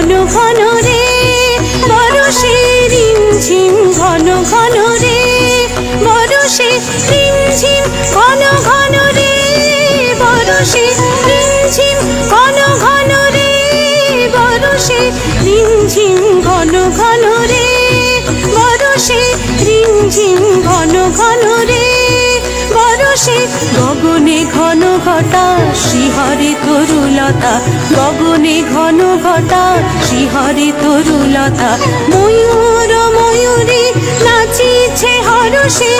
ঘন ঘন রে, বরষে রিমঝিম ঘন ঘন রে, বরষে রিমঝিম ঘন ঘন রে, বরষে রিমঝিম ঘন ঘন রে, বরষে রিমঝিম ঘন ঘন রে, বরষে রিমঝিম ঘন ঘন রে। গগনে ঘন ঘটা শিহরে তরুলতা গগনে ঘন ঘটা শিহরে তরুলতা। ময়ূর ময়ূরী নাচিছে হরষে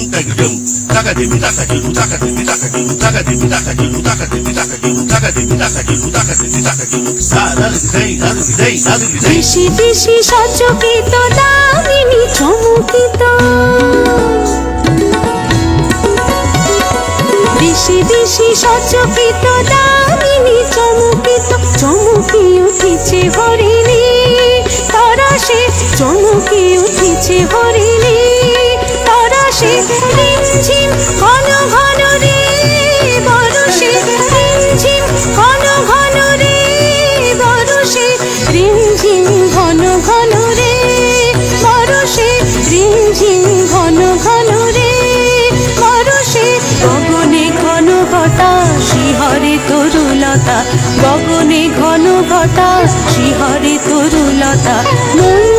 taka jiru, taka demi taka jiru, taka demi taka jiru, taka demi taka jiru, taka demi taka jiru, taka demi taka jiru. Da da da day, da da day, da da day. বেশি বেশি সচকিত দামিনী চমকিত বেশি বেশি সচকিত দামিনী চমকিত চমকি উঠেছে হরিণী। তরাসে চমকি উঠেছে হরিণী। তরুলতা গগনে ঘন ঘটা শিহরে তরুলতা ময়ূর